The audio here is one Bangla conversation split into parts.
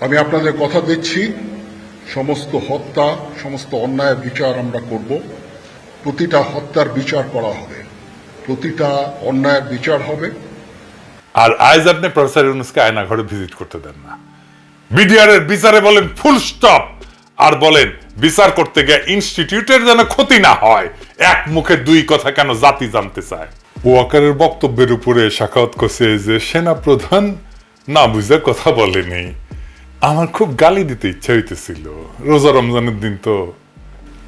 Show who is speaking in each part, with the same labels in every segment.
Speaker 1: আমি আপনাদের কথা দিচ্ছি। সমস্ত হত্যা, সমস্ত অন্যায়ের বিচার আমরা করব। প্রতিটা হত্যার বিচার করা হবে। প্রতিটা অন্যায়ের বিচার হবে।
Speaker 2: আর আজ আপনি প্রফেসর ইউনুসকে আয়না ঘরে ভিজিট করতে দেন না। বিডিআর এর বিচারে বলেন, ফুল স্টপ! আর বলেন, বিচার করতে গিয়ে ইনস্টিটিউটের যেন ক্ষতি না হয়, এক মুখে দুই কথা কেন জাতি জানতে চায়? ওয়াকারের বক্তব্যের উপরে শাখাওয়াত করছে যে সেনা প্রধান না বুঝে কথা বলেনি। আমার খুব গালি দিতে ইচ্ছা হইতেছিল। রোজা রমজানের দিন তো।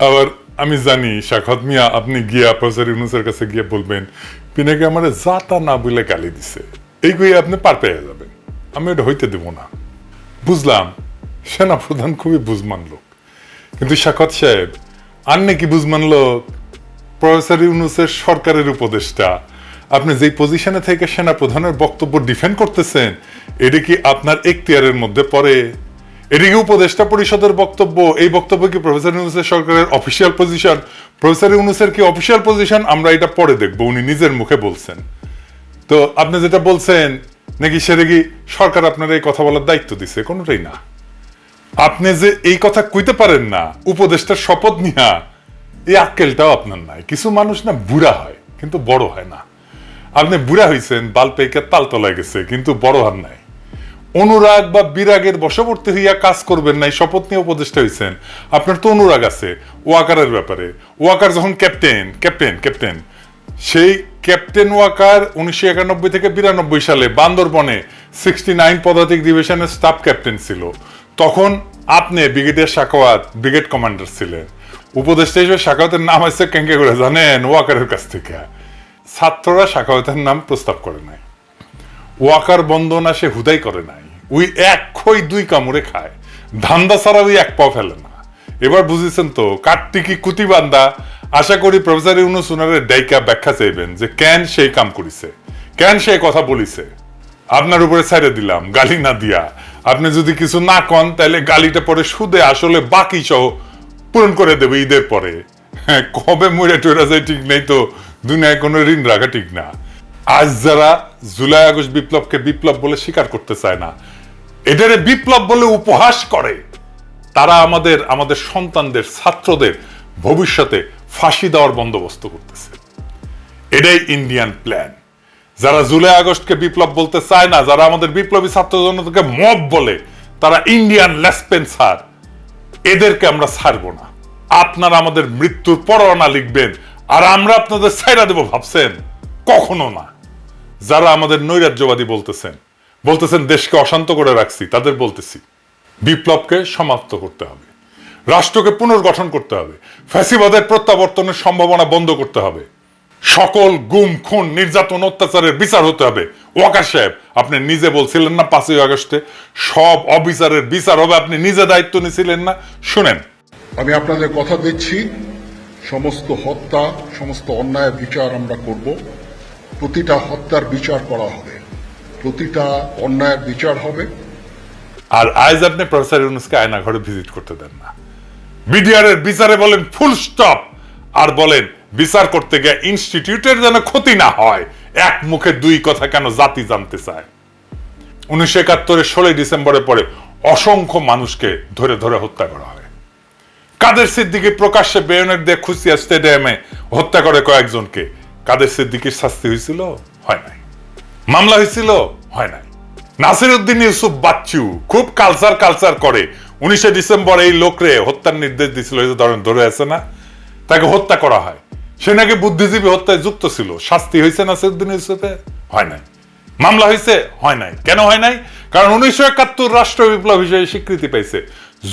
Speaker 2: আবার আমি জানি শাখাত মিয়া, আপনি গিয়া প্রফেসর ইউনুসের কাছে গিয়ে বলবেন, পিনাকে আমার জাতা না বলে গালি দিছে। এই কই আপনি পার পেয়ে যাবেন। আমি এটা হইতে দেব না। বুঝলাম সেনা প্রধান খুবই বুঝমান লোক। কিন্তু শাখত সাহেব, আর নাকি বুঝমান লোক? প্রফেসর ইউনুসের সরকারের উপদেষ্টা আপনি যেই পজিশনে থেকে সেনা প্রধানের বক্তব্য ডিফেন্ড করতেছেন, এটা কি আপনার এখতিয়ারের মধ্যে পড়ে? এটা কি উপদেষ্টা পরিষদের বক্তব্য? এই বক্তব্য কি প্রফেসর ইউনুসের সরকারের অফিসিয়াল পজিশন প্রফেসর ইউনুসের কি অফিসিয়াল পজিশন আমরা এটা পরে দেখব, উনি নিজের মুখে বলছেন। তো আপনি যেটা বলছেন, নাকি সেটা কি সরকার আপনার এই কথা বলার দায়িত্ব দিছে? কোনোটাই না। আপনি যে এই কথা কইতে পারেন না, উপদেষ্টার শপথ নিয়া, এই আক্কেলটাও আপনার নাই। কিছু মানুষ না বুড়া হয়, কিন্তু বড় হয় না। আপনি বুড়া হইছেন, বাল পেকে তাল তলায় গেছে, কিন্তু বড় হন নাই। অনুরাগ বা বিরাগের বশবর্তী হইয়া কাজ করবেন নাই, শপথ নিয়ে উপদেষ্টা হইছেন। আপনার তো অনুরাগ আছে, ওয়াকারের ব্যাপারে। ওয়াকার যখন ক্যাপ্টেন ক্যাপ্টেন ক্যাপ্টেন, সেই ক্যাপ্টেন ওয়াকার উনিশশো একানব্বই থেকে বিরানব্বই সালে বান্দরবনে সিক্সটি নাইন পদাতিক ডিভিশনের স্টাফ ক্যাপ্টেন ছিল। তখন আপনি ব্রিগেডিয়ার শাখাওয়াত ব্রিগেড কমান্ডার ছিলেন। উপদেষ্টা হিসেবে শাখাওয়াতের নাম আছে কেঙ্কে করে জানেন? ওয়াকারের কাছ থেকে। ছাত্ররা শাখাওয়াতের নাম প্রস্তাব করে নাই। ওয়াকার বন্দনা সে হুদাই করে নাই। ওই এক খই দুই কামড়ে খায়। ধান্দা ছাড়া ওই এক পাও ফেলে না। এবার বুঝেছেন তো, কার্তিকি কুতিবান্দা আশা করি প্রফেসর ইউনুস উনারের ডাইকা ব্যাখ্যা চাইবেন যে কেন সেই কাম করিছে? কেন সেই কথা বলিছে? আপনার উপরে ছেড়ে দিলাম, গালি না দিয়া। আপনি যদি কিছু না কন তাহলে গালিটা পরে সুদে, আসলে বাকি সহ পূরণ করে দেবে ঈদের পরে। হ্যাঁ কবে মরে টরে যায় ঠিক নেই তো। দুনিয়ায় কোনো ঋণ রাখা ঠিক না। আজ যারা জুলাই, আগস্ট বিপ্লবকে বিপ্লব বলে স্বীকার করতে চায় না এটারে বিপ্লব বলে উপহাস করে। তারা আমাদের আমাদের সন্তানদের, ছাত্রদের ভবিষ্যতে ফাঁসি দেওয়ার বন্দোবস্ত করতেছে। এটাই ইন্ডিয়ান প্ল্যান যারা জুলাই, আগস্টকে বিপ্লব বলতে চায় না, যারা আমাদের বিপ্লবী ছাত্র জনতাকে মব বলে, তারা ইন্ডিয়ান লেসপেন্সার। এদেরকে আমরা ছাড়বো না। আপনারা আমাদের মৃত্যুর পরোয়ানা লিখবেন আর আমরা আপনাদের ছাইরা দেব ভাবছেন? কখনো না। যারা আমাদের নৈরাজ্যবাদী বলতেছেন বলতেছেন দেশকে অশান্ত করে রাখছি, তাদের বলতেছি, বিপ্লবকে সমাপ্ত করতে হবে, রাষ্ট্রকে পুনর্গঠন করতে হবে, ফ্যাসিবাদের প্রত্যাবর্তনের সম্ভাবনা বন্ধ করতে হবে, সকল গুম, খুন, নির্যাতন, অত্যাচারের বিচার হতে হবে। ওয়াকার সাহেব, আপনি নিজে বলছিলেন না পাঁচই আগস্টে? সব অবিচারের বিচার হবে, আপনি নিজে দায়িত্ব নিয়েছিলেন না? শুনেন।
Speaker 1: আমি আপনাদের কথা দিচ্ছি সমস্ত হত্যা, সমস্ত অন্যায়ের বিচার আমরা করব। প্রতিটা হত্যার বিচার করা হবে। প্রতিটা অন্যায়ের বিচার হবে।
Speaker 2: আর আজ আপনি প্রফেসর ইউনুসকে আয়না ঘরে ভিজিট করতে দেন না। বিডিআর এর বিচারে বলেন, ফুল স্টপ! আর বলেন, বিচার করতে গিয়ে ইনস্টিটিউটের যেন ক্ষতি না হয়, এক মুখে দুই কথা কেন জাতি জানতে চায়? উনিশশো একাত্তরের ষোলোই ডিসেম্বরের পরে অসংখ্য মানুষকে ধরে ধরে হত্যা করা হয়। কাদের সিদ্দিকি প্রকাশ্যে বেয়নের দিয়ে খুশিয়া স্টেডিয়ামে হত্যা করে কয়েকজনকে? কাদের সিদ্দিকির শাস্তি হয়েছিল? হয় নাই। মামলা হয়েছিল? হয় নাই। নাসির উদ্দিন ইউসুফ বাচ্চু খুব কালচার কালচার করে। উনিশে ডিসেম্বর এই লোকরে হত্যার নির্দেশ দিছিল এই ধরেন, ধরে আছে না? তাকে হত্যা করা হয়। সে নাকি বুদ্ধিজীবী হত্যায় যুক্ত ছিল। শাস্তি হয়েছে নাসির উদ্দিন ইউসুফে হয় নাই। মামলা হয়েছে? হয় নাই। কেন হয় নাই? কারণ উনিশশো একাত্তর রাষ্ট্র বিপ্লব হিসেবে স্বীকৃতি পাইছে।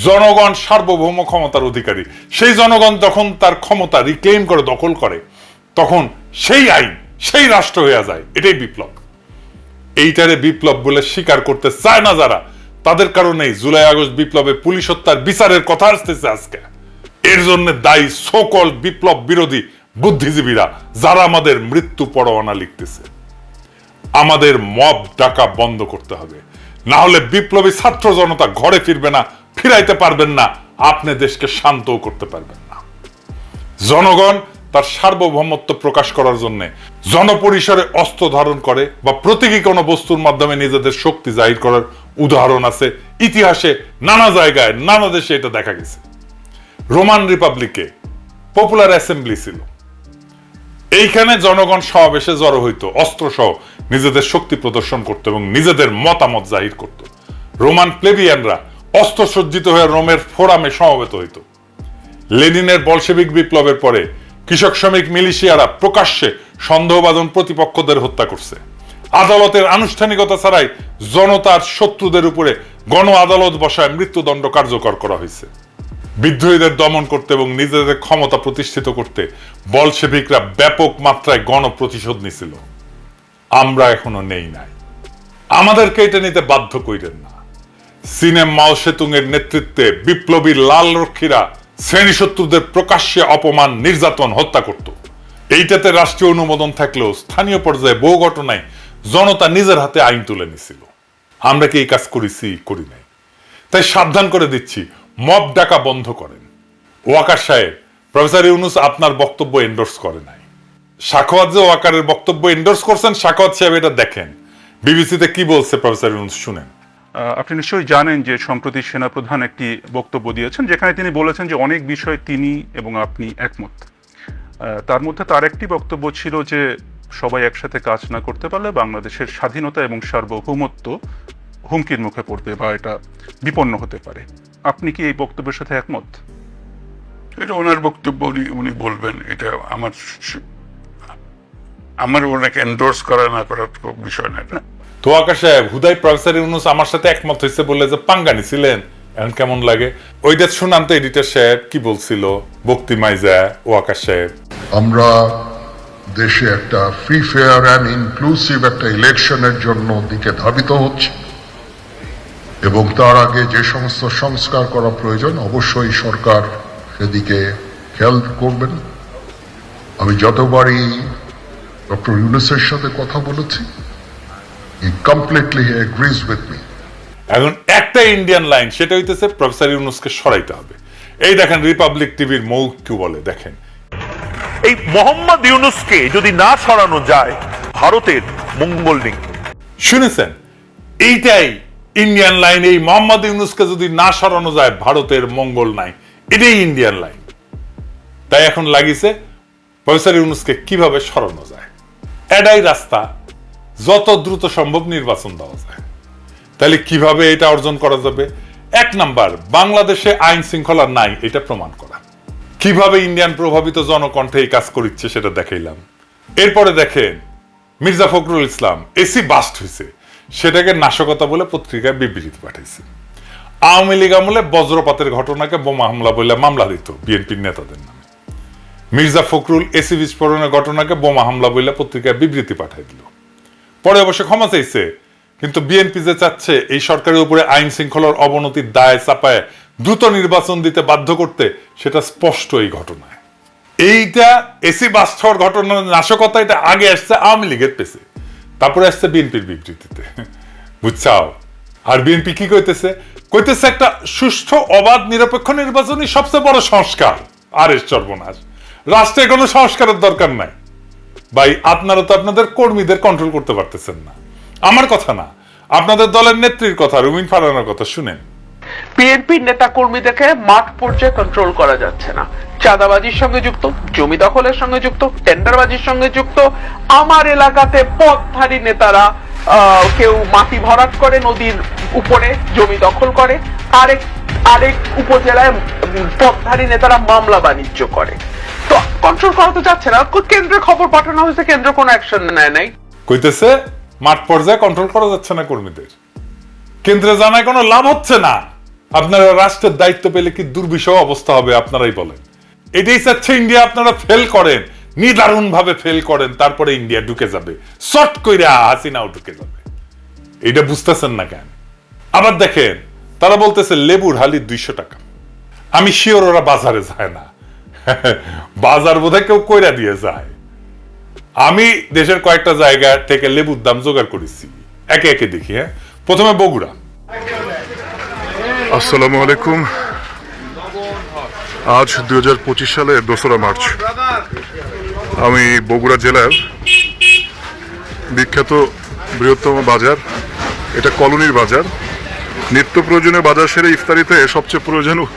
Speaker 2: জনগণ সার্বভৌম ক্ষমতার অধিকারী। সেই জনগণ যখন তার ক্ষমতা রিক্লেম করে, দখল করে, তখন সেই আইন, সেই রাষ্ট্র হয়ে যায়। এটাই বিপ্লব। এইটারে বিপ্লব বলে স্বীকার করতে চায় না যারা, তাদের কারণেই জুলাই আগস্ট বিপ্লবে পুলিশ হত্যার বিচারের কথা আসতেছে আজকে। এর জন্য দায়ী সকল বিপ্লব বিরোধী বুদ্ধিজীবীরা, যারা আমাদের মৃত্যু পরোয়ানা লিখতেছে। আমাদের মব ডাকা বন্ধ করতে হবে। না হলে বিপ্লবী ছাত্র জনতা ঘরে ফিরবে না ফিরাইতে পারবেন না, আপনি দেশকে শান্তও করতে পারবেন না। জনগণ তার সার্বভৌমত্ব প্রকাশ করার জন্য জনপরিসরে অস্ত্র ধারণ করে বা প্রতীকী কোনো বস্তুর মাধ্যমে নিজেদের শক্তি জাহির করার উদাহরণ আছে। ইতিহাসে নানা জায়গায়, নানা দেশে এটা দেখা গেছে। রোমান রিপাবলিকে পপুলার অ্যাসেম্বলি ছিল। এইখানে জনগণ সমাবেশে জড়ো হইতো অস্ত্র সহ নিজেদের শক্তি প্রদর্শন করত এবং নিজেদের মতামত জাহির করত। রোমান প্লেবিয়ানরা অস্ত্র সজ্জিত হয়ে রোমের ফোরামে সমবেত হইত। লেনিনের বলশেবিক বিপ্লবের পরে কৃষক শ্রমিক মিলিশিয়ারা প্রকাশ্যে সন্দেহবাদন প্রতিপক্ষদের হত্যা করছে। আদালতের আনুষ্ঠানিকতা ছাড়াই জনতার শত্রুদের উপরে গণ আদালত বসায় মৃত্যুদণ্ড কার্যকর করা হয়েছে। বিদ্রোহীদের দমন করতে এবং নিজেদের ক্ষমতা প্রতিষ্ঠিত করতে বলশেভিকরা ব্যাপক মাত্রায় গণপ্রতিশোধ নিছিল। আমরা এখনও নেই নাই। আমাদেরকে এটা নিতে বাধ্য কইরেন না। সিনেম মাও সেতুং এর নেতৃত্বে বিপ্লবী লাল রক্ষীরা শ্রেণি শত্রুদের প্রকাশ্যে অপমান, নির্যাতন, হত্যা করত। এইটাতে রাষ্ট্রীয় অনুমোদন থাকলেও স্থানীয় পর্যায়ে বহু ঘটনায় জনতা নিজের হাতে আইন তুলে নিছিল। আমরা কি এই কাজ করেছি? করি নাই। তাই সাবধান করে দিচ্ছি, মব ডাকা বন্ধ করেন। ওয়াকার সাহেব, প্রফেসর ইউনুস আপনার বক্তব্য এন্ডোর্স করে নাই। সাখওয়াত যে ওয়াকারের বক্তব্য এন্ডোর্স করছেন, সাখওয়াত সাহেব এটা দেখেন। বিবিসিতে কি বলছে প্রফেসর ইউনুস শুনেন।
Speaker 3: আপনি নিশ্চয়ই জানেন যে সম্প্রতি সেনাপ্রধান একটি বক্তব্য দিয়েছেন যেখানে তিনি বলেছেন যে অনেক বিষয়ে তিনি এবং আপনি একমত। তার মধ্যে তার একটি বক্তব্য ছিল যে সবাই একসাথে কাজ না করতে পারলে বাংলাদেশের স্বাধীনতা এবং সার্বভৌমত্ব হুমকির মুখে পড়বে বা এটা বিপন্ন হতে পারে। আপনি কি এই বক্তব্যের সাথে একমত?
Speaker 4: এটা ওনার বক্তব্য উনি উনি বলবেন এটা আমার আমার ওনাকে এন্ডোর্স করা না করার বিষয় না এটা
Speaker 2: তো আকাশ সাহেব হুদাই প্রফেসর ইউনুস আমার সাথে একমত হয়েছে বলে যে পাঙ্গানি ছিলেন এখন কেমন লাগে? ওইটা শুনান তো এডিটর সাহেব কি বলছিল? বক্তি মাইজা ও আকাশ সাহেব।
Speaker 1: আমরা দেশে একটা ফ্রি ফেয়ার অ্যান্ড ইনক্লুসিভ একটা ইলেকশনের জন্য দিকে ধাবিত হচ্ছে। এবং তার আগে যে সমস্ত সংস্কার করা প্রয়োজন, অবশ্যই সরকার সেদিকে খেয়াল করবেন আমি যতবারই ডক্টর ইউনুসের সাথে কথা বলেছি he completely agrees with me
Speaker 2: এখন একটা ইন্ডিয়ান লাইন সেটা হইতেছে প্রফেসর ইউনুসকে সরাইতে হবে। এই দেখেন রিপাবলিক টিভির মৌ কি বলে দেখেন।
Speaker 5: এই মোহাম্মদ ইউনুসকে যদি না সরানো যায় ভারতের মঙ্গল নেই
Speaker 2: শুনেছেন? এইটাই ইন্ডিয়ান লাইন এই মোহাম্মদ ইউনুসকে যদি না সরানো যায় ভারতের মঙ্গল নাই। এটাই ইন্ডিয়ান লাইন তাই এখন লাগিছে প্রফেসর ইউনুসকে কীভাবে সরানো যায়? এটাই রাস্তা। যত দ্রুত সম্ভব নির্বাচন দেওয়া যায়। তাহলে কীভাবে এটা অর্জন করা যাবে? এক নাম্বার, বাংলাদেশে আইন শৃঙ্খলা নাই, এটা প্রমাণ করা। কীভাবে ইন্ডিয়ান প্রভাবিত জনকণ্ঠে এই কাজ করিচ্ছে সেটা দেখাইলাম। এরপরে দেখেন, মির্জা ফখরুল ইসলাম, এসি বাস্ট হয়েছে সেটাকে নাশকতা বলে পত্রিকায় বিবৃতি পাঠাইছে। আওয়ামী লীগ আমলে বজ্রপাতের ঘটনাকে বোমা হামলা বলে মামলা দিত বিএনপির নেতাদের নামে। মির্জা ফখরুল এসি বিস্ফোরণের ঘটনাকে বোমা হামলা বলে পত্রিকায় বিবৃতি পাঠাই দিল। পরে অবশ্য ক্ষমা চাইছে। কিন্তু বিএনপি যে চাচ্ছে, এই সরকারের উপরে আইন শৃঙ্খলার অবনতির দায় চাপায় দ্রুত নির্বাচন দিতে বাধ্য করতে, সেটা স্পষ্ট এই ঘটনায়। এইটা এসি বাস্ট হওয়ার ঘটনা নাশকতা এটা আগে আসছে আওয়ামী লীগের পেছে। তারপরে আসছে বিএনপির বিবৃতিতে। বুঝছাও? আর বিএনপি কি কইতেছে? কইতেছে একটা সুষ্ঠু, অবাধ, নিরপেক্ষ নির্বাচনই সবচেয়ে বড় সংস্কার। আর এর সর্বনাশ। রাষ্ট্রে কোনো সংস্কারের দরকার নাই। ভাই, আপনারা তো আপনাদের কর্মীদের কন্ট্রোল করতে পারতেছেন না। আমার কথা না, আপনাদের দলের নেত্রীর কথা, রুমিন ফারানার কথা শুনেন।
Speaker 6: বিএনপির নেতা কর্মীদেরকে মাঠ পর্যায়ে কন্ট্রোল করা যাচ্ছে না। চাঁদাবাজির সঙ্গে যুক্ত, জমি দখলের সঙ্গে যুক্ত, টেন্ডারবাজির সঙ্গে যুক্ত, আমার এলাকাতে পথধারী নেতারা কেউ মাটি ভরাট করে, নদীর উপরে জমি দখল করে, আরেক আরেক উপজেলায় পথধারী নেতারা মামলা বাণিজ্য করে। কন্ট্রোল যাচ্ছে না। কেন্দ্রে খবর পাঠানো হয়েছে, কেন্দ্র কোনো অ্যাকশন নেয় নাই।
Speaker 2: কইতেছে, মাঠ পর্যায়ে কন্ট্রোল করা যাচ্ছে না কর্মীদের। কেন্দ্রে জানায় কোনো লাভ হচ্ছে না। আপনারা রাষ্ট্রের দায়িত্ব পেলে কি দুর্বিষহ অবস্থা হবে, আপনারাই বলেন। এটাই চাচ্ছে ইন্ডিয়া আপনারা ফেল করেন। নিদারুণ ভাবে ফেল করেন, তারপরে ইন্ডিয়া ঢুকে যাবে। শর্ট কইরা হাসিনাও ঢুকে যাবে। এটা বুঝতেছেন না কেন? আবার দেখেন, তারা বলতেছে লেবুর হালি দুইশো টাকা। আমি শিওর ওরা বাজারে যায় না। বাজার বোধহয় কেউ কইরা দিয়ে যায়। আমি দেশের কয়েকটা জায়গা থেকে লেবুর দাম জোগাড় করেছি। একে একে দেখি হ্যাঁ? প্রথমে বগুড়া।
Speaker 4: আসসালামু আলাইকুম।
Speaker 7: আজ দুই হাজার পঁচিশ সালের দোসরা মার্চ। আমি বগুড়া জেলার বিখ্যাত বৃহত্তম বাজার, এটা কলোনির বাজার। নিত্য প্রয়োজনীয় বাজার সেরে ইফতারিতে সবচেয়ে প্রয়োজনীয়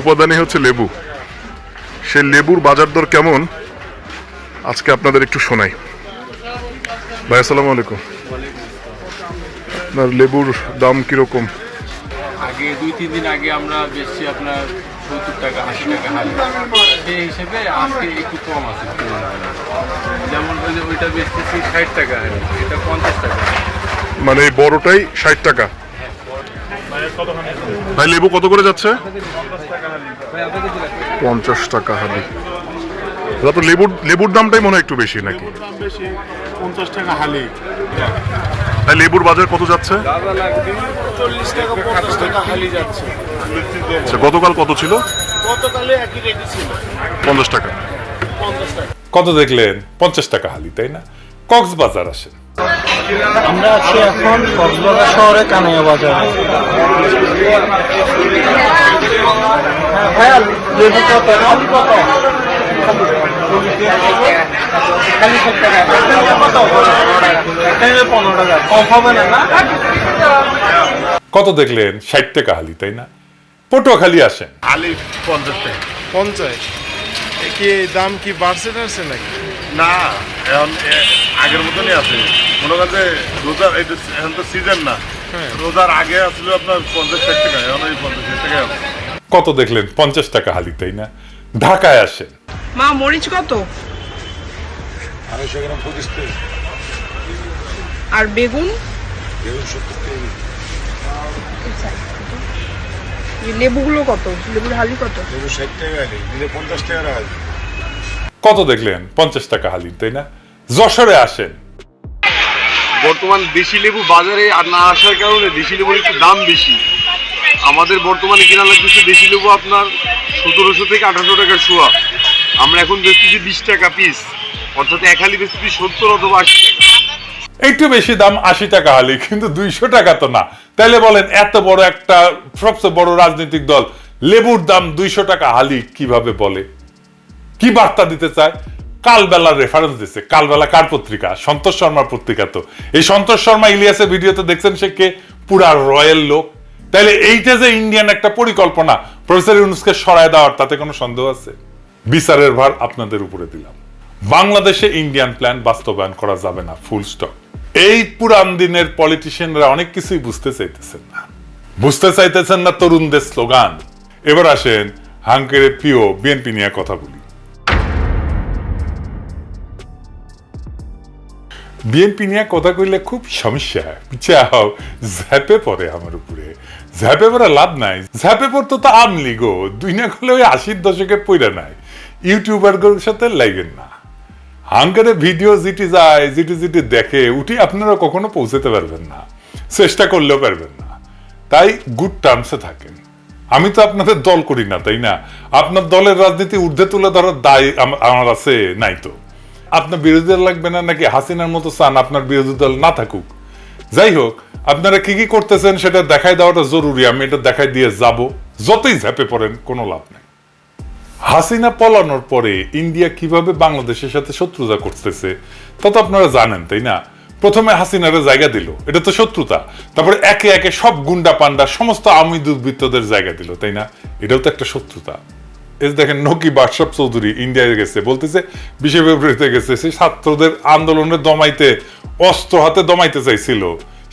Speaker 7: উপাদানই হচ্ছে লেবু। সেই লেবুর বাজার দর কেমন? আজকে আপনাদের একটু শোনাই। ভাই আসসালামু আলাইকুম। আপনার লেবুর দাম কীরকম?
Speaker 8: আগে দুই তিন দিন আগে আমরা বেশি আপনার সত্তর টাকা আশি টাকা সেই হিসেবে আজকে একটু কম আছে যেমন ওই যে ওইটা বেচতেছি ষাট টাকা এটা পঞ্চাশ টাকা।
Speaker 7: মানে এই বড়টাই ষাট টাকা। ভাই লেবু কত করে যাচ্ছে? পঞ্চাশ টাকা হালি দাদা তো লেবুর লেবুর দামটাই মনে হয় একটু বেশি নাকি?
Speaker 9: বেশি পঞ্চাশ টাকা হালি।
Speaker 7: ভাই লেবুর বাজার কত যাচ্ছে? আচ্ছা, গতকাল কত ছিল? পঞ্চাশ টাকা।
Speaker 2: কত দেখলেন? পঞ্চাশ টাকা হালি তাই না? কক্সবাজার আসেন।
Speaker 10: আমরা আছি এখন কক্সবাজার শহরে কানাইয়া বাজার। হ্যাঁ, লেবু কত? আলু কত
Speaker 2: দেখলেন? ষাট টাকা হালি তাই না? পটুয়াখালী আসেন।
Speaker 9: হালি পঞ্চাশ টাকা। পঞ্চাশ? কি দাম কি বাড়ছে টাড়ছে নাকি?
Speaker 11: না এখন আগের মতনই আছে। মনে করেন যে রোজার এখন তো সিজন না রোজার আগে আসলে আপনার পঞ্চাশ ষাট টাকা এখন ওই পঞ্চাশ ষাট টাকা
Speaker 2: কত দেখলেন? পঞ্চাশ টাকা হালি তাই না? ঢাকায় আসেন।
Speaker 12: মা মরিচ কত? আর বেগুন? এই লেবুগুলো কত? লেবুর হালি কত?
Speaker 2: কত দেখলেন? পঞ্চাশ টাকা হালি তাই না? যশোরে আসেন।
Speaker 11: বর্তমান দেশি লেবু বাজারে আর না আসার কারণে দেশি লেবুর একটু দাম বেশি। আমাদের বর্তমানে কিনা লাগতেছে দেশি লেবু আপনার সতেরোশো থেকে আঠারোশো টাকার শোয়া আমরা এখন বেচতেছি বিশ টাকা পিস অর্থাৎ এক হালি বেচতেছি সত্তর অথবা আশি টাকা।
Speaker 2: একটু বেশি দাম আশি টাকা হালি কিন্তু দুইশো টাকা তো না। তাহলে বলেন এত বড় একটা সবচেয়ে বড় রাজনৈতিক দল লেবুর দাম দুইশো টাকা হালি কীভাবে বলে? কি বার্তা দিতে চায়? কালবেলার রেফারেন্স দিচ্ছে কালবেলা কার পত্রিকা? সন্তোষ শর্মার পত্রিকা তো। এই সন্তোষ শর্মা ইলিয়াসের ভিডিওতে দেখছেন সে কে? পুরা রয়্যাল লোক। তাহলে এইটা যে ইন্ডিয়ান একটা পরিকল্পনা, প্রফেসর ইউনুসকে সরায় দেওয়ার তাতে কোনো সন্দেহ আছে? বিচারের ভার আপনাদের উপরে দিলাম। বাংলাদেশে ইন্ডিয়ান প্ল্যান বাস্তবায়ন করা যাবে না ফুল স্টপ এই পুরান দিনের পলিটিশিয়ানরা অনেক কিছুই বুঝতে চাইতেছেন না। বুঝতে চাইতেছেন না তরুণদের স্লোগান এবার আসেন হাঙ্কের প্রিয় বিএনপি নিয়ে কথা বলি। বিএনপি নিয়ে কথা কইলে খুব সমস্যা চাও ঝ্যাপে পড়ে আমার উপরে। ঝ্যাপে পড়ে লাভ নাই। ঝ্যাপে পড়তো তো আমলি গো, দুই না করলে ওই আশির দশকে পইরা নাই। ইউটিউবারগুলোর সাথে লাগেন না। হাঙ্কারে ভিডিও যেটি যায়, যেটি যেটি দেখে, উঠি আপনারা কখনো পৌঁছাতে পারবেন না। চেষ্টা করলেও পারবেন না। তাই গুড টার্মসে থাকেন। আমি তো আপনাদের দল করি না, তাই না? আপনার দলের রাজনীতি ঊর্ধ্বে তুলে ধরার দায় আমার আছে, নাই তো। আপনার বিরোধী দল লাগবে না নাকি হাসিনার মতো চান আপনার বিরোধী দল না থাকুক? যাই হোক, আপনারা কি কি করতেছেন সেটা দেখাই দেওয়াটা জরুরি, আমি এটা দেখাই দিয়ে যাব। যতই ঝাঁপে পড়েন, কোনো লাভ নেই। হাসিনা পলানোর পরে ইন্ডিয়া কীভাবে বাংলাদেশের সাথে শত্রুতা করতেছে, তা তো আপনারা জানেন, তাই না? প্রথমে হাসিনারে জায়গা দিল, এটা তো শত্রুতা। তারপরে একে একে সব গুন্ডা পান্ডা সমস্ত আমি দুর্বৃত্তদের জায়গা দিল, তাই না? এটাও তো একটা শত্রুতা। এই দেখেন নকি বাদশাহ চৌধুরী ইন্ডিয়ায় গেছে, বলতেছে বিশে ফেব্রুয়ারিতে গেছে, সে ছাত্রদের আন্দোলনে দমাইতে, অস্ত্র হাতে দমাইতে চাইছিল।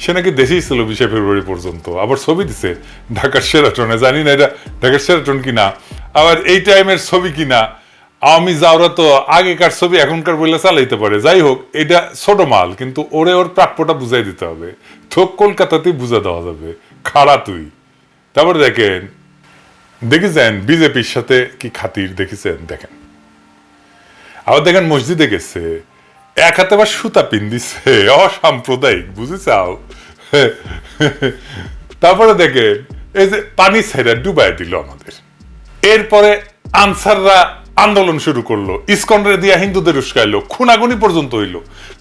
Speaker 2: সে নাকি দেশেই ছিল বিশে ফেব্রুয়ারি পর্যন্ত, আবার ছবি দিছে ঢাকার সেরাটনে জানি না এটা ঢাকার সেরাটন কিনা, আবার এই টাইমের ছবি কিনা। আমি যাওরা তো আগেকার ছবি এখনকার বলে চালাইতে পারে। যাই হোক, এটা ছোট মাল, কিন্তু ওরে ওর প্রাপ্যটা বুঝাই দিতে হবে। তো কলকাতাতেই বুঝা দেওয়া যাবে, খাড়া তুই। তারপর দেখেন দেখেছেন বিজেপির সাথে কি খাতির দেখেছেন? দেখেন। আবার দেখেন মসজিদে গেছে, এক হাতে আবার সুতা পিন দিছে অসাম্প্রদায়িক, বুঝেছাও? তারপরে দেখেন, এই যে পানি ছেড়ে ডুবাই দিল আমাদের। এরপরে আনসাররা আন্দোলন শুরু করল, ইসকনরে দিয়া হিন্দুদের উস্কাইলো, খুনাগুনি পর্যন্ত হইল।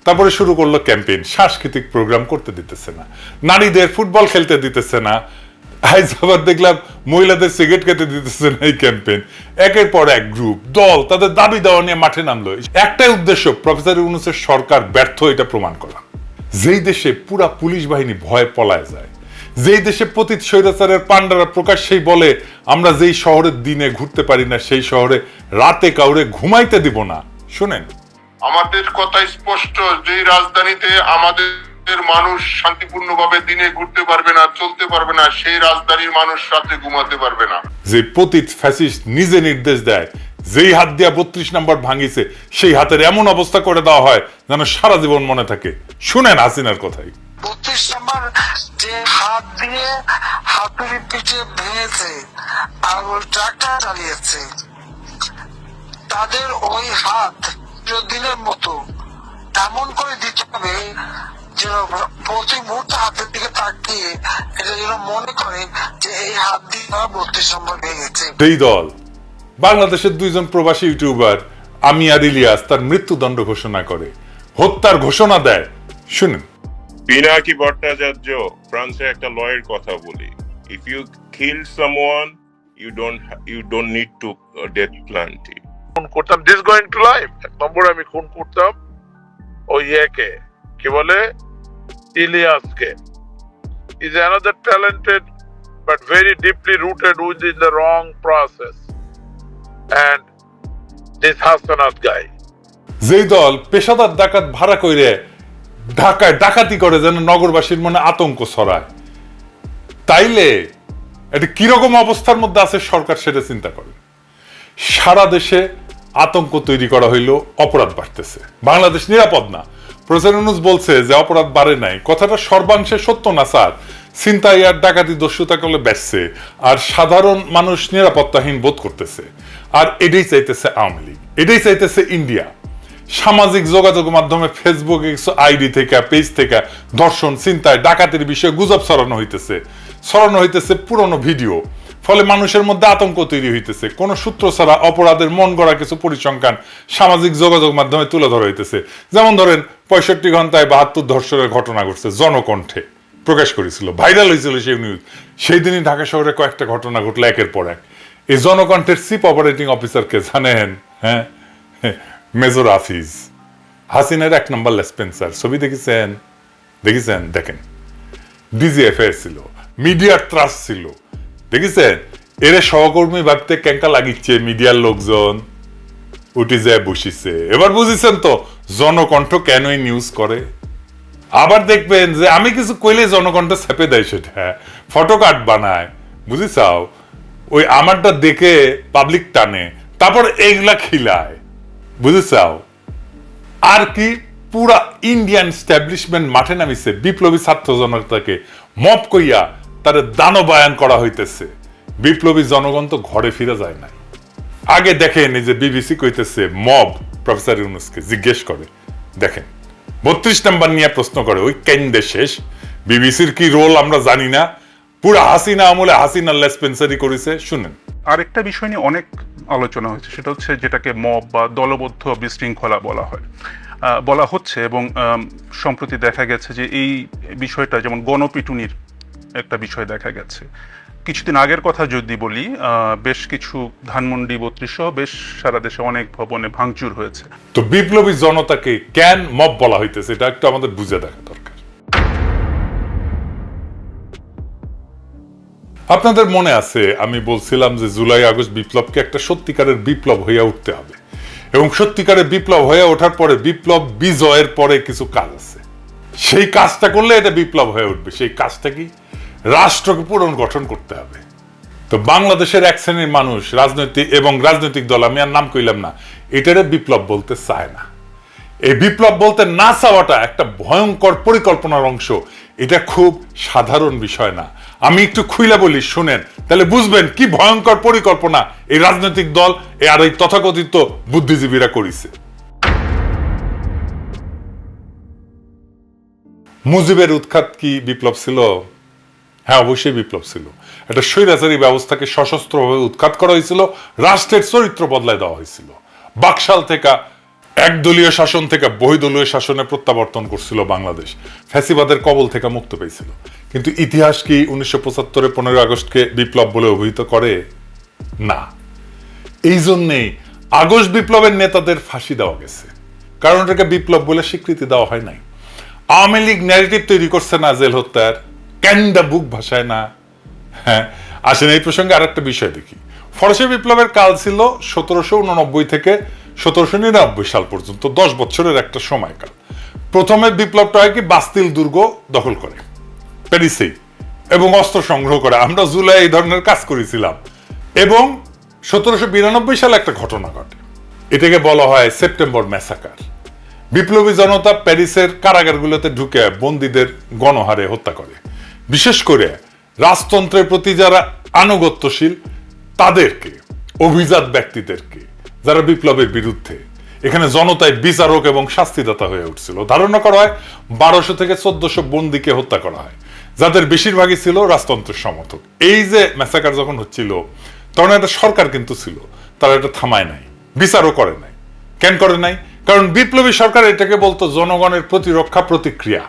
Speaker 2: তারপরে শুরু করল ক্যাম্পেইন, সাংস্কৃতিক প্রোগ্রাম করতে দিতেছে না, নারীদের ফুটবল খেলতে দিতেছে না আজ আবার দেখলাম মহিলাদের সিগারেট কেটে দিতেছেন এই ক্যাম্পেইন। একের পর এক গ্রুপ দল, তাদের দাবি দেওয়া নিয়ে মাঠে নামলো। একটাই উদ্দেশ্য, প্রফেসর ইউনুসের সরকার ব্যর্থ এটা প্রমাণ করা। যেই দেশে পুরা পুলিশ বাহিনী ভয়ে পলায় যায়, যেই দেশে পতিত স্বৈরাচারের পান্ডারা প্রকাশ্যেই বলে, আমরা যেই শহরের দিনে ঘুরতে পারি না, সেই শহরে রাতে কাউরে ঘুমাইতে দিব না। শুনেন।
Speaker 1: আমাদের কথা স্পষ্ট যে রাজধানীতে আমাদের মানুষ শান্তিপূর্ণভাবে দিনে ঘুরতে পারবে না চলতে পারবে না সেই রাজধানীর মানুষ রাতে ঘুমাতে পারবে না।
Speaker 2: যে পতিত ফ্যাসিস্ট নিজে নির্দেশ দেয় যেই হাত দিয়া বত্রিশ নাম্বার ভাঙিছে সেই হাতের এমন অবস্থা করে দেওয়া হয় যেন সারা জীবন মনে থাকে। শুনেন হাসিনার কথাই।
Speaker 13: বত্রিশ নম্বর যে হাত দিয়ে হাতুড়ি পিঠে ভেঙেছে আর ওই ট্রাকটা চালিয়েছে তাদের ওই হাত দিনের মতো এমন করে দিতে হবে যেন প্রতি মুহূর্তে হাতের দিকে তাকিয়ে এটা যেন মনে করে যে এই হাত দিয়ে তারা বত্রিশ নম্বর ভেঙেছে
Speaker 2: সেই দল বাংলাদেশের দুইজন প্রবাসী ইউটিউবার আমি আর ইলিয়াস তার মৃত্যুদণ্ড ঘোষণা করে হত্যার ঘোষণা দেয়। শুনেন।
Speaker 14: পিনাকি ভট্টাচার্য ফ্রান্সে একটা লয়ের কথা বলি। If you kill someone you don't you don't need to death plenty
Speaker 11: খুন করতাম দিস গোয়িং টু লাইফ এক নম্বরে আমি খুন করতাম ওই ইয়েকে কি বলে? Is another talented but very deeply rooted with in the wrong process and this Hasnat guy
Speaker 2: যেই পেশাদার ডাকাত ভাড়া কইরে ঢাকায় ডাকাতি করে যেন নগরবাসীর মনে আতঙ্ক ছড়ায়, তাইলে এটা কীরকম অবস্থার মধ্যে আছে সরকার সেটা চিন্তা করে। সারা দেশে আতঙ্ক তৈরি করা হইল অপরাধ বাড়তেছে। বাংলাদেশ নিরাপদ না। প্রফেসর বলছে যে অপরাধ বাড়ে নাই। কথাটা সর্বাংশে সত্য না, স্যার। চিন্তাই আর ডাকাতি দস্যুতা করলে বেসছে আর সাধারণ মানুষ নিরাপত্তাহীন বোধ করতেছে। আর এটাই চাইতেছে আওয়ামী লীগ, এটাই চাইতেছে ইন্ডিয়া। সামাজিক যোগাযোগ মাধ্যমে ফেসবুকে কিছু আইডি থেকে, পেজ থেকে ধর্ষণ চিন্তায় ডাকাতির বিষয়ে গুজব ছড়ানো হইতেছে। ছড়ানো হইতেছে পুরনো ভিডিও। ফলে মানুষের মধ্যে আতঙ্ক তৈরি হইতেছে। কোন সূত্র ছাড়া অপরাধের মন গড়া কিছু পরিসংখ্যান সামাজিক যোগাযোগ মাধ্যমে তুলে ধরা হইতেছে। যেমন ধরেন পঁয়ষট্টি ঘন্টায় বাহাত্তর ধর্ষণের ঘটনা ঘটছে, জনকণ্ঠে। প্রকাশ করেছিল, ভাইরাল হয়েছিল সেই নিউজ সেই দিনই ঢাকা শহরে কয়েকটা ঘটনা ঘটলো, একের পর এক। এই জনকণ্ঠের চিফ অপারেটিং অফিসারকে জানেন হ্যাঁ? মেজর আফিজ। হাসিনের এক নম্বর লেসপেন্সার ছবি দেখেছেন? দেখেছেন? দেখেন। ডিজি অ্যাফেয়ার ছিল, মিডিয়ার ত্রাস ছিল। দেখেছেন? এরে সহকর্মী ভাবতে ক্যাঙ্কা লাগিচ্ছে, মিডিয়ার লোকজন। উঠে যায় বসিছে। এবার বুঝেছেন তো জনকণ্ঠ কেনই নিউজ করে? আবার দেখবেন যে আমি কিছু কইলে জনকণ্ঠ চেপে দেয় সেটা। ফটো কার্ড বানায়, বুঝিছাও? ওই আমারটা দেখে পাবলিক টানে, তারপর এইগুলা খিলায়, বুঝেছাও? আর কি পুরা ইন্ডিয়ান স্ট্যাবলিশমেন্ট মাঠে নামিছে, বিপ্লবী ছাত্র জনতাকে মপ কইয়া তারে দানবায়ন করা হইতেছে। বিপ্লবী জনগণ তো ঘরে ফিরে যায় না আগে দেখেন যে বিবিসি কইতেছে, মব প্রফেসর ইউনুসকে জিজ্ঞেস করে, দেখেন, বত্রিশ নাম্বার নিয়ে প্রশ্ন করে, ওই কেন্দ্রে শেষ। বিবিসির কি রোল আমরা জানি না। পুরা হাসিনা আমলে হাসিনা লেসপেন্সারি করেছে, শুনেন।
Speaker 3: আরেকটা বিষয় নিয়ে অনেক আলোচনা হয়েছে, সেটা হচ্ছে যেটাকে মব বা দলবদ্ধ বিশৃঙ্খলা বলা হয়। বলা হচ্ছে এবং সম্প্রতি দেখা গেছে যে এই বিষয়টা যেমন গণপিটুনির একটা বিষয় দেখা গেছে। কিছুদিন আগের কথা যদি বলি বেশ কিছু ধানমন্ডি বত্রিশ বেশ সারা দেশে অনেক ভবনে ভাঙচুর হয়েছে।
Speaker 2: তো বিপ্লবী জনতাকে কেন মব বলা হইতেছে, এটা একটু আমাদের বুঝে দেখা দরকার। আপনাদের মনে আছে, আমি বলছিলাম যে জুলাই, আগস্ট বিপ্লবকে একটা সত্যিকারের বিপ্লব হইয়া উঠতে হবে। এবং সত্যিকারের বিপ্লব হয়ে ওঠার পরে বিপ্লব বিজয়ের পরে কিছু কাজ আছে। সেই কাজটা করলে এটা বিপ্লব হয়ে উঠবে। সেই কাজটা কি? রাষ্ট্রকে পুনর্গঠন করতে হবে। তো বাংলাদেশের এক শ্রেণির মানুষ, রাজনৈতিক এবং রাজনৈতিক দল, আমি আর নাম কইলাম না, এটারে বিপ্লব বলতে চায় না। এই বিপ্লব বলতে না চাওয়াটা একটা ভয়ঙ্কর পরিকল্পনার অংশ। এটা খুব সাধারণ বিষয় না। আমি একটু খুইলা বলি, শুনেন, তাহলে বুঝবেন কি ভয়ঙ্কর পরিকল্পনা এই রাজনৈতিক দল আর এই তথাকথিত বুদ্ধিজীবীরা করিছে। মুজিবের উৎখাত কি বিপ্লব ছিল? হ্যাঁ অবশ্যই বিপ্লব ছিল। একটা স্বৈরাচারী ব্যবস্থাকে সশস্ত্রভাবে উৎখাত করা হয়েছিল, রাষ্ট্রের চরিত্র বদলায় দেওয়া হয়েছিল। বাকশাল থেকে একদলীয় শাসন থেকে বহুদলীয় শাসনে প্রত্যাবর্তন করছিল বাংলাদেশ। ফ্যাসিবাদের কবল থেকে মুক্ত পেয়েছিল। কিন্তু ইতিহাস কি উনিশশো পঁচাত্তরে পনেরোই আগস্টকে বিপ্লব বলে অভিহিত করে? না। এই জন্যেই আগস্ট বিপ্লবের নেতাদের ফাঁসি দেওয়া গেছে। কারণ এটাকে বিপ্লব বলে স্বীকৃতি দেওয়া হয় নাই। আওয়ামী লীগ ন্যারেটিভ তৈরি করছে না জেল হত্যার। ক্যান্ডা বুক ভাষায় না? হ্যাঁ আসেন এই প্রসঙ্গে আরেকটা বিষয় দেখি। ফরাসি বিপ্লবের কাল ছিল সতেরোশো উননব্বই থেকে সতেরোশো নিরানব্বই সাল পর্যন্ত, দশ বছরের একটা সময়কাল। প্রথমে বিপ্লবটা হয় কি, বাস্তিল দুর্গ দখল করে প্যারিসেই এবং অস্ত্র সংগ্রহ করে। আমরা জুলাই এই ধরনের কাজ করেছিলাম। এবং সতেরোশো বিরানব্বই সালে একটা ঘটনা ঘটে। এটাকে বলা হয় সেপ্টেম্বর ম্যাসাকার। বিপ্লবী জনতা প্যারিসের কারাগারগুলোতে ঢুকে বন্দীদের গণহারে হত্যা করে। বিশেষ করে রাজতন্ত্রের প্রতি যারা আনুগত্যশীল, তাদেরকে, অভিজাত ব্যক্তিদেরকে, যারা বিপ্লবের বিরুদ্ধে, এখানে জনতায় বিচারক এবং শাস্তিদাতা হয়ে উঠছিল। ধারণা করা হয় বারোশো থেকে চোদ্দশো বন্দীকে হত্যা করা হয়, যাদের বেশিরভাগই ছিল রাজতন্ত্রের সমর্থক। এই যে ম্যাসাকার যখন হচ্ছিল, তখন একটা সরকার কিন্তু ছিল, তারা এটা থামায় নাই, বিচারও করে নাই। কেন করে নাই? কারণ বিপ্লবী সরকার এটাকে বলতো জনগণের প্রতিরক্ষা প্রতিক্রিয়া।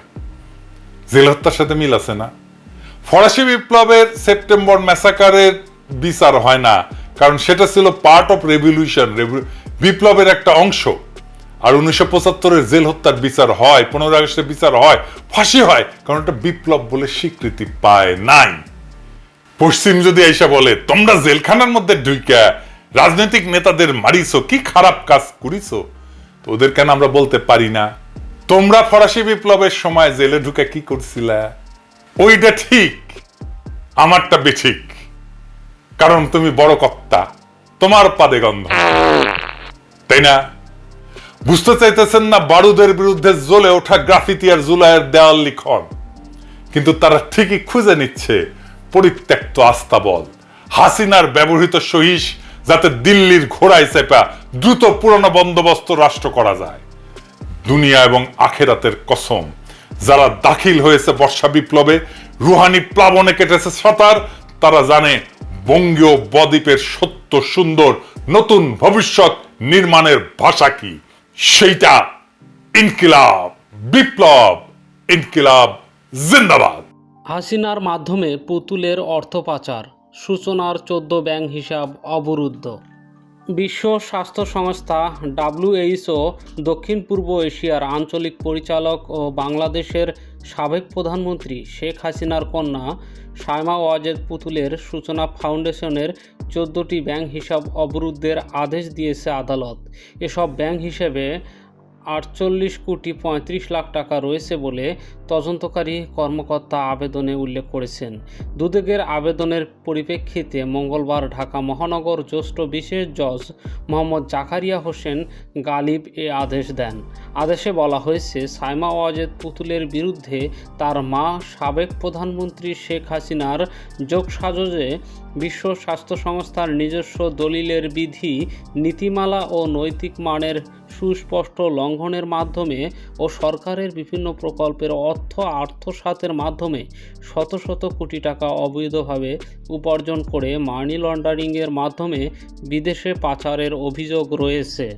Speaker 2: জেল হত্যার সাথে মিল আছে না? ফরাসি বিপ্লবের সেপ্টেম্বর ম্যাসাকারের বিচার হয় না, কারণ সেটা ছিল পার্ট অফ রেভলিউশন বিপ্লবের একটা অংশ। আর উনিশশো পঁচাত্তরের জেল হত্যার বিচার হয় পনেরো আগস্টের বিচার হয়, ফাঁসি হয়, কারণ এটা বিপ্লব বলে স্বীকৃতি পায় নাই। পশ্চিম যদি এসে বলে, তোমরা জেলখানার মধ্যে ঢুইকা, রাজনৈতিক নেতাদের মারিছো, কি খারাপ কাজ করিছো? তো ওদের কেন আমরা বলতে পারি না? তোমরা ফরাসি বিপ্লবের সময় জেলে ঢুকে কি করছিলা? ওইটা ঠিক, আমারটা বেঠিক। কারণ তুমি বড় কর্তা, তোমার পাদে গন্ধ। তাই না? বুঝতে চাইতেছেন না বারুদের বিরুদ্ধে জ্বলে ওঠা গ্রাফিতি আর জুলাইয়ের দেওয়াল লিখন? কিন্তু তারা ঠিকই খুঁজে নিচ্ছে পরিত্যক্ত আস্তাবল হাসিনার ব্যবহৃত সহিস যাতে দিল্লির ঘোড়ায় চেপা দ্রুত পুরনো বন্দোবস্ত রাষ্ট্র করা যায়। দুনিয়া এবং আখেরাতের কসম যারা দাখিল হয়েছে বর্ষা বিপ্লবে, রুহানি প্লাবনে কেটেছে সাঁতার, তারা জানে বঙ্গীয় বদ্বীপের সত্য সুন্দর নতুন ভবিষ্যৎ নির্মাণের ভাষা কি। সেইটা ইনকিলাব, বিপ্লব, ইনকিলাব, জিন্দাবাদ।
Speaker 15: হাসিনার মাধ্যমে পুতুলের অর্থ পাচার, সূচনার চোদ্দ ব্যাংক হিসাব অবরুদ্ধ। বিশ্ব স্বাস্থ্য সংস্থা ডাব্লিউএইচও দক্ষিণ পূর্ব এশিয়ার আঞ্চলিক পরিচালক ও বাংলাদেশের সাবেক প্রধানমন্ত্রী শেখ হাসিনার কন্যা সায়মা ওয়াজেদ পুতুলের সূচনা ফাউন্ডেশনের চোদ্দোটি ব্যাংক হিসাব অবরুদ্ধের আদেশ দিয়েছে আদালত। এসব ব্যাংক হিসেবে আটচল্লিশ কোটি পঁয়ত্রিশ লাখ টাকা রয়েছে বলে তদন্তকারী কর্মকর্তা আবেদনে উল্লেখ করেছেন। দুদকের আবেদনের পরিপ্রেক্ষিতে মঙ্গলবার ঢাকা মহানগর জ্যেষ্ঠ বিশেষ জজ মোহাম্মদ জাকারিয়া হোসেন গালিব এ আদেশ দেন। আদেশে বলা হয়েছে, সাইমা ওয়াজেদ পুতুলের বিরুদ্ধে তার মা সাবেক প্রধানমন্ত্রী শেখ হাসিনার যোগসাজশে বিশ্ব স্বাস্থ্য সংস্থার নিজস্ব দলিলের বিধি, নীতিমালা ও নৈতিক মানের সুস্পষ্ট লঙ্ঘনের মাধ্যমে ও সরকারের বিভিন্ন প্রকল্পের অর্থ আত্মসাতের মাধ্যমে শত শত কোটি টাকা অবৈধভাবে উপার্জন করে মানি লন্ডারিংয়ের মাধ্যমে বিদেশে পাচারের অভিযোগ রয়েছে।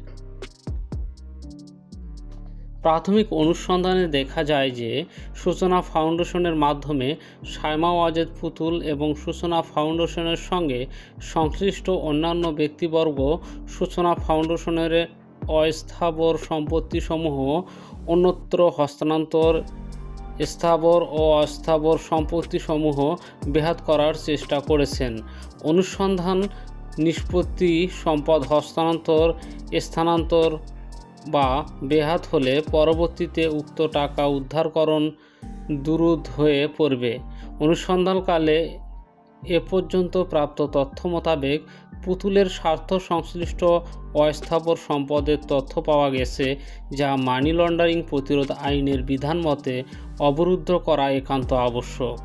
Speaker 15: প্রাথমিক অনুসন্ধানে দেখা যায় যে সূচনা ফাউন্ডেশনের মাধ্যমে সাইমা ওয়াজেদ পুতুল এবং সূচনা ফাউন্ডেশনের সঙ্গে সংশ্লিষ্ট অন্যান্য ব্যক্তিবর্গ সূচনা ফাউন্ডেশনের অস্থাবর সম্পত্তিসমূহ অন্যত্র হস্তান্তর স্থাবর ও অস্থাবর সম্পত্তিসমূহ বেহাত করার চেষ্টা করেছেন। অনুসন্ধান নিষ্পত্তি সম্পদ হস্তান্তর, স্থানান্তর বা বেহাত হলে পরবর্তীতে উক্ত টাকা উদ্ধারকরণ দুরুদ হয়ে পড়বে। অনুসন্ধানকালে এ পর্যন্ত প্রাপ্ত তথ্য মোতাবেক পুতুলের স্বার্থ সংশ্লিষ্ট অস্থাবর সম্পদের তথ্য পাওয়া গেছে, যা মানি লন্ডারিং প্রতিরোধ আইনের বিধান মতে অবরুদ্ধ করা একান্ত আবশ্যক।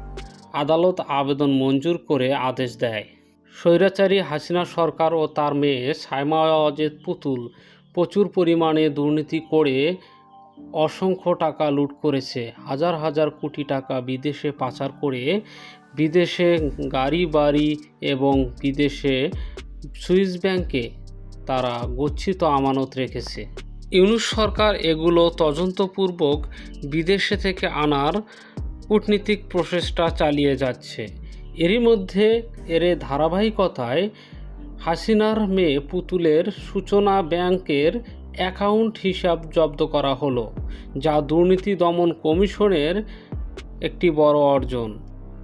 Speaker 15: আদালত আবেদন মঞ্জুর করে আদেশ দেয়। স্বৈরাচারী হাসিনা সরকার ও তার মেয়ে সাইমা অজেদ পুতুল প্রচুর পরিমাণে দুর্নীতি করে অসংখ্য টাকা লুট করেছে, হাজার হাজার কোটি টাকা বিদেশে পাচার করে বিদেশে গাড়ি, বাড়ি এবং বিদেশে সুইস ব্যাংকে তারা গচ্ছিত আমানত রেখেছে। ইউনুস সরকার এগুলো তদন্তপূর্বক বিদেশে থেকে আনার কূটনীতিক প্রচেষ্টা চালিয়ে যাচ্ছে। এরই মধ্যে এর ধারাবাহিকতায় হাসিনার মেয়ে পুতুলের সূচনা ব্যাংকের অ্যাকাউন্ট হিসাব জব্দ করা হলো, যা দুর্নীতি দমন কমিশনের একটি বড় অর্জন।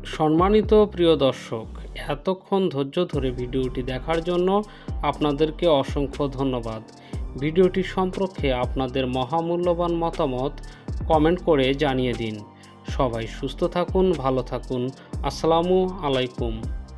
Speaker 15: সম্মানিত প্রিয় দর্শক, এতক্ষণ ধৈর্য ধরে ভিডিওটি দেখার জন্য আপনাদেরকে অসংখ্য ধন্যবাদ। ভিডিওটি সম্পর্কে আপনাদের মহামূল্যবান মতামত কমেন্ট করে জানিয়ে দিন। সবাই সুস্থ থাকুন, ভালো থাকুন। আসসালামু আলাইকুম।